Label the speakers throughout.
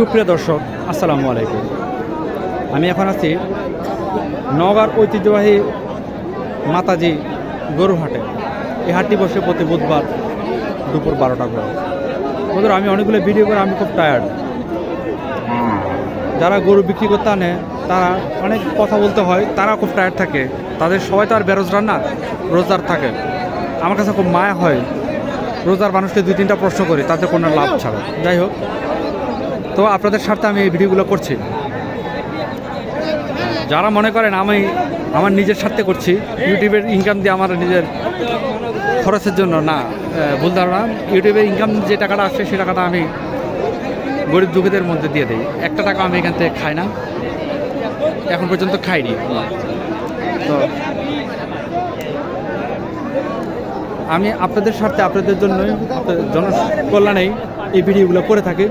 Speaker 1: সুপ্রিয় দর্শক, আসসালামু আলাইকুম। আমি এখন আছি নগার ঐতিহ্যবাহী মাতাজি গরুহাটে। এই হাটটি বসে প্রতি বুধবার দুপুর বারোটা করে বন্ধুরা, আমি অনেকগুলো ভিডিও করে আমি খুব টায়ার্ড যারা গরু বিক্রি করতে আনে, তারা অনেক কথা বলতে হয়, তারা খুব টায়ার্ড থাকে। তাদের সবাই তো আর বেরোজগার না, রোজগার থাকে। আমার কাছে খুব মায়া হয়, রোজার মানুষকে দুই তিনটা প্রশ্ন করি তাদের কোনো লাভ ছাড়া। যাই হোক তো আপনাদের স্বার্থে আমি এই ভিডিওগুলো করছি। যারা মনে করেন আমি আমার নিজের স্বার্থে করছি, ইউটিউবের ইনকাম দিয়ে আমার নিজের খরচের জন্য, না ভুল ধারণা, ইউটিউবের ইনকাম যে টাকাটা আসছে সে টাকাটা আমি গরিব দুঃখীদের মধ্যে দিয়ে দিই। একটা টাকা আমি এখান থেকে খাই না, এখন পর্যন্ত খাইনি। তো আমি আপনাদের স্বার্থে, আপনাদের আপনাদের জনকল্যাণেই এই ভিডিওগুলো করে থাকি।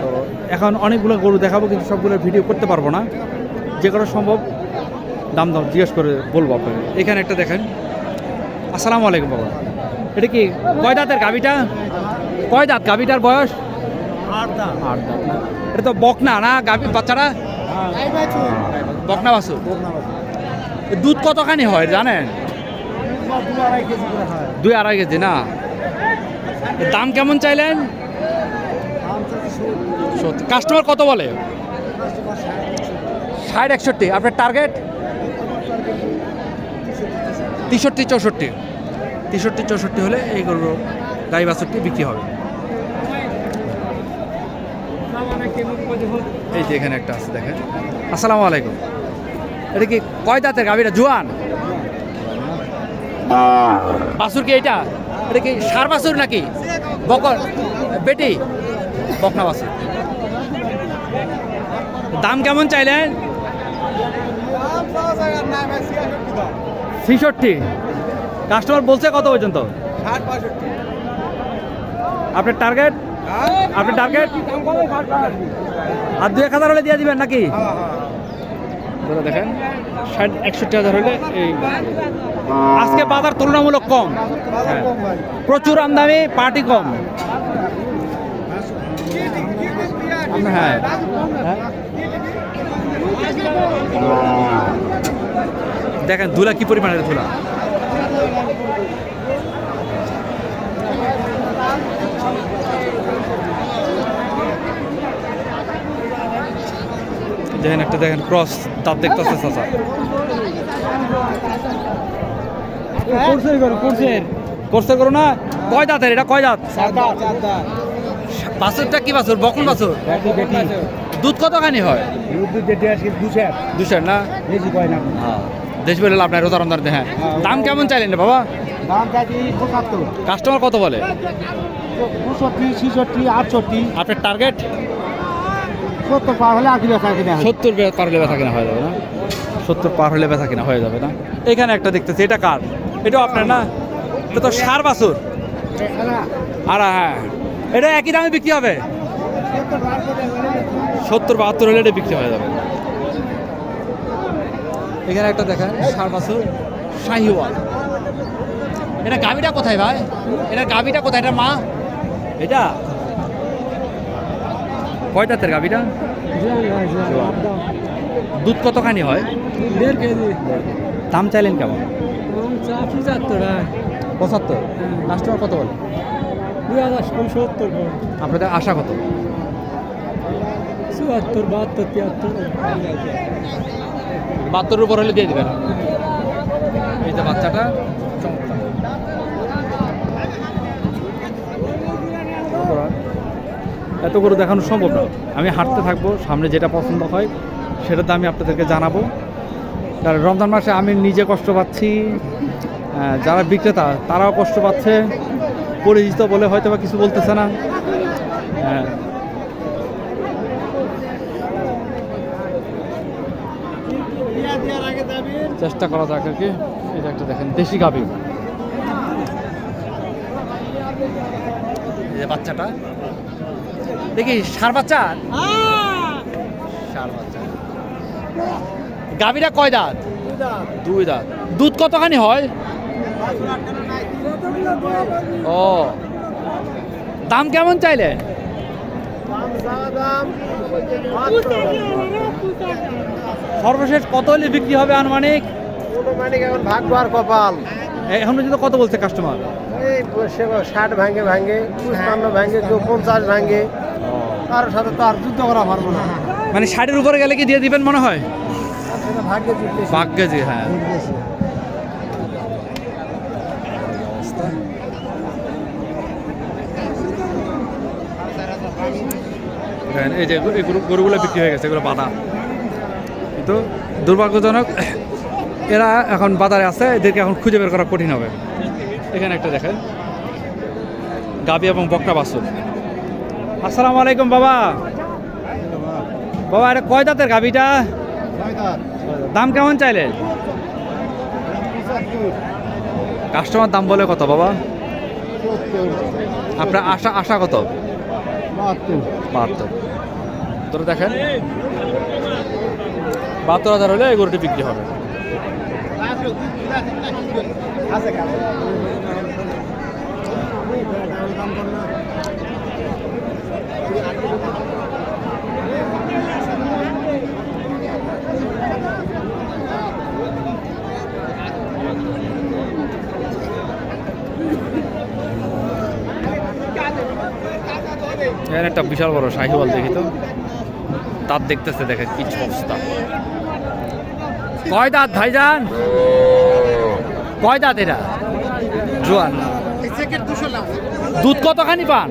Speaker 1: তো এখন অনেকগুলো গরু দেখাবো কিন্তু সবগুলো ভিডিও করতে পারব না। যে কটা সম্ভব দাম দাম জিজ্ঞেস করে বলব আপনাকে। এখানে একটা দেখেন। আসসালামু আলাইকুম বাবা। এটা কি কয় দাঁতের গাবিটা কয় দাঁত গাবিটার বয়স? আট দাঁত। না। এটা তো বকনা না গাবি বাচ্চারা? বকনা বাসু দুধ কতখানি হয় জানেন? দুই আড়াই কেজি না। দাম কেমন চাইলেন? সত্যি। কাস্টমার কত বলে? ষাট, একষট্টি। আপনার টার্গেট তেষট্টি, চৌষট্টি। তেষট্টি, চৌষট্টি হলে এই গরু গাই বাছরটি বিক্রি হবে। এই যে এখানে একটা আছে, দেখেন। আসসালামু আলাইকুম। এটা কি কয় দাঁতের গাভিটা জুয়ান? বাছুর কি এটা? এটা কি সার বাছুর নাকি? বকর? বেটি? বকনা বাছুর। দাম কেমন চাইলেন ছিষট্টি। কাস্টমার বলছে কত পর্যন্ত? আপনার টার্গেট আপনার টার্গেট আর দু এক হাজার হলে দিয়ে দিবেন নাকি? দেখেন ষাট একষট্টি হাজার হলে এই আজকে বাজার তুলনামূলক কম। প্রচুর আমদানি পার্টি কম। হ্যাঁ হ্যাঁ। দেখেন ধুলা কি পরিমাণের ধুলা? দেখেন একটা দেখেন ক্রস দাঁত দেখতেছে চাচা। কোর্সের করো না? কয় দাঁতের? এটা কয় দাঁত। বাছুরটা কি বাছুর? বকুল বাছুর? দুধ কতখানি হয়? দুশো না? দেশ বলে লাভ নাই রোজা রমজান হ্যাঁ। দাম কেমন চাইলেন বাবা? কাস্টমার কত বলে? আপনার টার্গেট?
Speaker 2: সত্তর পার হলে আশি বেচা কিনা
Speaker 1: সত্তর পার হলে ব্যথা কিনা হয়ে যাবে না? সত্তর পার হলে ব্যথা কিনা হয়ে যাবে না? এখানে একটা দেখতেছি এটা কার? এটাও আপনার না? এটা তো সার বাছুর। আর হ্যাঁ। এটা একই দামে বিক্রি হবে? সত্তর বাহাত্তর হলে এটা বিক্রি হয়ে যাবে। এখানে একটা দেখেন সার বাছুর শাহিওয়াল। এটা গাবিটা কোথায় ভাই? এটা গাবিটা কোথায়? এটা মা? এটা? কয় দাঁতের গাবিটা দুধ কতখানি হয়?
Speaker 2: দেড় কেজি।
Speaker 1: দাম চাইলেন কেমন?
Speaker 2: পঁচাত্তর?
Speaker 1: পঁচাত্তর কাস্টমার কত বলে?
Speaker 2: দুই হাজার
Speaker 1: আপনাদের আশা কত?
Speaker 2: চুয়াত্তর বাহাত্তর তিয়াত্তর।
Speaker 1: বাহাত্তরের উপর হলে দিয়ে দেবেন। এই যে বাচ্চাটা এত করে দেখানো সম্ভব না। আমি হাঁটতে থাকব সামনে যেটা পছন্দ হয় সেটাতে আমি আপনাদেরকে জানাব। কারণ রমজান মাসে আমি নিজে কষ্ট পাচ্ছি। যারা বিক্রেতা তারাও কষ্ট পাচ্ছে। পরিচিত বলে হয়তো বা কিছু বলতেছে না। হ্যাঁ। চেষ্টা করা যাক আর কি। এটা একটা দেখেন দেশি গাভি। এই বাচ্চাটা। দেখি সার বাচ্চা? সার বাচ্চা। গাভিটা কয় দাঁত। দুই দাঁত। দুধ কতখানি হয়? ও। দাম কেমন চাইলে? সর্বশেষ কত হলে বিক্রি হবে আনুমানিক?
Speaker 3: এখন ভাগ্য আর কপাল।
Speaker 1: এখন পর্যন্ত কত বলছে কাস্টমার
Speaker 3: ষাট ভাঙে ভাঙে পঞ্চান্ন ভাঙে কেউ পঞ্চাশ ভাঙে। তার সাথে তো আর যুদ্ধ করা পারব না।
Speaker 1: মানে ষাটের উপরে গেলে কি দিয়ে দিবেন মনে হয়?
Speaker 3: ভাগ্যে
Speaker 1: জি হ্যাঁ। দেখেন, এই যে এই গরু- গরুগুলো বিক্রি হয়ে গেছে এগুলো বাধা। কিন্তু দুর্ভাগ্যজনক এরা এখন বাজারে আছে এদেরকে এখন খুঁজে বের করা কঠিন হবে। এখানে একটা দেখেন গাবি এবং বকরা বাসুর আসসালামু আলাইকুম বাবা। বাবা এটা কয় দাঁতের গাবিটা? দাম কেমন চাইলেন কাস্টমার দাম বলে কত বাবা? আপনার আশা আশা কত? বাহাত্তর। বাহাত্তর। ধরে দেখেন। বাহাত্তর হাজার হলে এই গরুটি বিক্রি হবে। একটা বিশাল বড় শাহিওয়াল দেখি তো। দাঁত দেখতেছে দেখে কি অবস্থা। কয় দাঁত ভাইজান? কয় দাঁত এটা জোয়ান। দুধ কতখানি পান?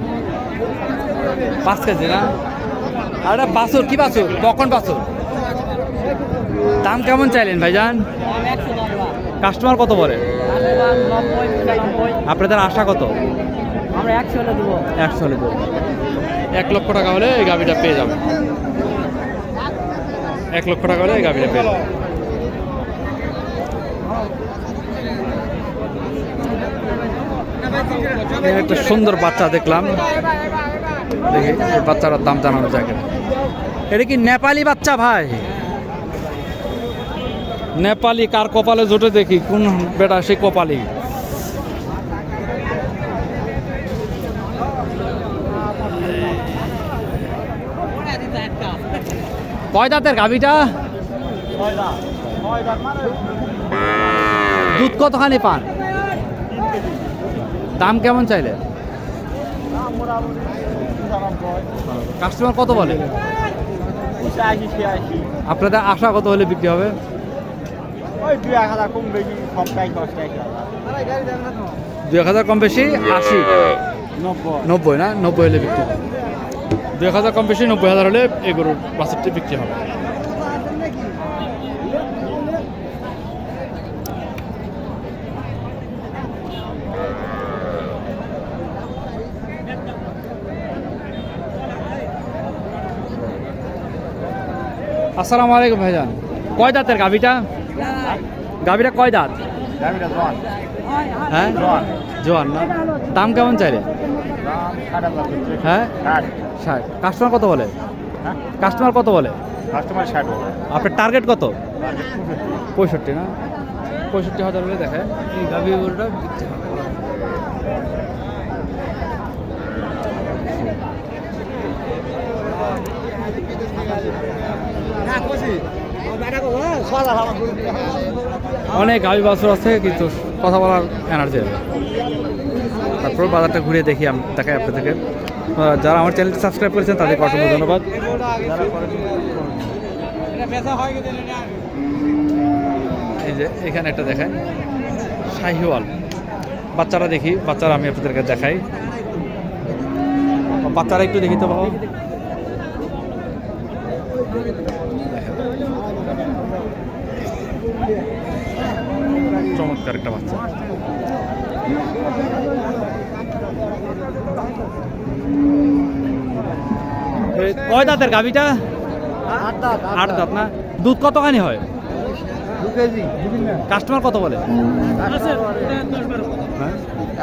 Speaker 1: পাঁচ কেজি না? আর বাছুর কি বাছুর? কখন বাছুর? দাম কেমন চাইলেন ভাইজান? কাস্টমার কত বলে আপনাদের আশা কত?
Speaker 2: আমরা একশো হলে দেবো।
Speaker 1: একশো হলে দেবো। এক লক্ষ টাকা হলে এই গাড়িটা পেয়ে যাবে এক লক্ষ টাকা হলে এই গাভিটা পেয়ে একটা সুন্দর বাচ্চা দেখলাম। দেখি এই বাচ্চাটার দাম জানানো যায় কিনা। এটা কি নেপালি বাচ্চা ভাই? নেপালি কার কপালে জোটে দেখি কোন বেটা সেই কপালি কয় দাঁতের গাভিটা। দুধ কতখানি পান? দাম কেমন চাইলে? কাস্টমার কত বলে? আপনাদের আশা কত হলে বিক্রি হবে?
Speaker 3: ওই দুই এক হাজার কম বেশি
Speaker 1: দু এক হাজার কম বেশি আশি।
Speaker 3: নব্বই।
Speaker 1: নব্বই না? নব্বই হলে বিক্রি হবে দু এক হাজার কম বেশি নব্বই হাজার হলে এই গরুর বাছুরটি বিক্রি হবে। আসসালামু আলাইকুম ভাইজান। কয় দাঁতের গাভিটা? গাভিটা কয় দাঁত? হ্যাঁ? জোয়ান। না? দাম কেমন চাইলে? হ্যাঁ?
Speaker 3: ষাট।
Speaker 1: কাস্টমার কত বলে?
Speaker 3: হ্যাঁ
Speaker 1: কাস্টমার কত বলে?
Speaker 3: কাস্টমার ষাট হবে
Speaker 1: আপনার টার্গেট কত? পঁয়ষট্টি। না? পঁয়ষট্টি হাজার হলে দেখে। এই গাভি গরুটা বিক্রি হবে। অনেক গাভি বাছুর আছে কিন্তু কথা বলার এনার্জি নেই তারপর বাজারটা ঘুরে দেখি আমি দেখাই আপনাদেরকে। আহ, যারা আমার চ্যানেলটি সাবস্ক্রাইব করেছেন তাদেরকে অসংখ্য ধন্যবাদ। এই যে এখানে একটা দেখায় শাহিওয়াল। বাচ্চারা দেখি বাচ্চারা আমি আপনাদেরকে দেখাই। বাচ্চারা একটু দেখি তো বাবা। চমৎকার একটা বাচ্চা। কয় দাঁতের গাভিটা?
Speaker 3: আট দাঁত
Speaker 1: আট দাঁত। না? দুধ কতখানি হয়? কাস্টমার কত বলে? হ্যাঁ?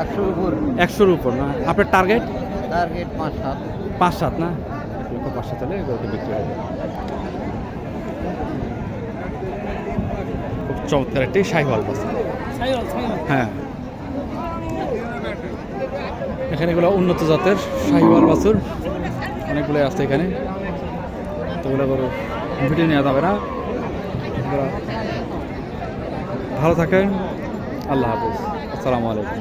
Speaker 3: একশোর উপর।
Speaker 1: একশোর উপর না? আপনার টার্গেট
Speaker 3: টার্গেট পাঁচ সাত।
Speaker 1: পাঁচ সাত না? লক্ষ পাঁচ সাত হলে গরুটি বিক্রি হয়ে। খুব চমৎকার একটি শাহিওয়াল বাস হ্যাঁ। এখানে এগুলো উন্নত জাতের শাহিওয়াল বাছুর। অনেকগুলো আছে এখানে। তো ভিডিও নেওয়া যাবে না। ভালো থাকেন। আল্লাহ হাফিজ। আসসালামু আলাইকুম।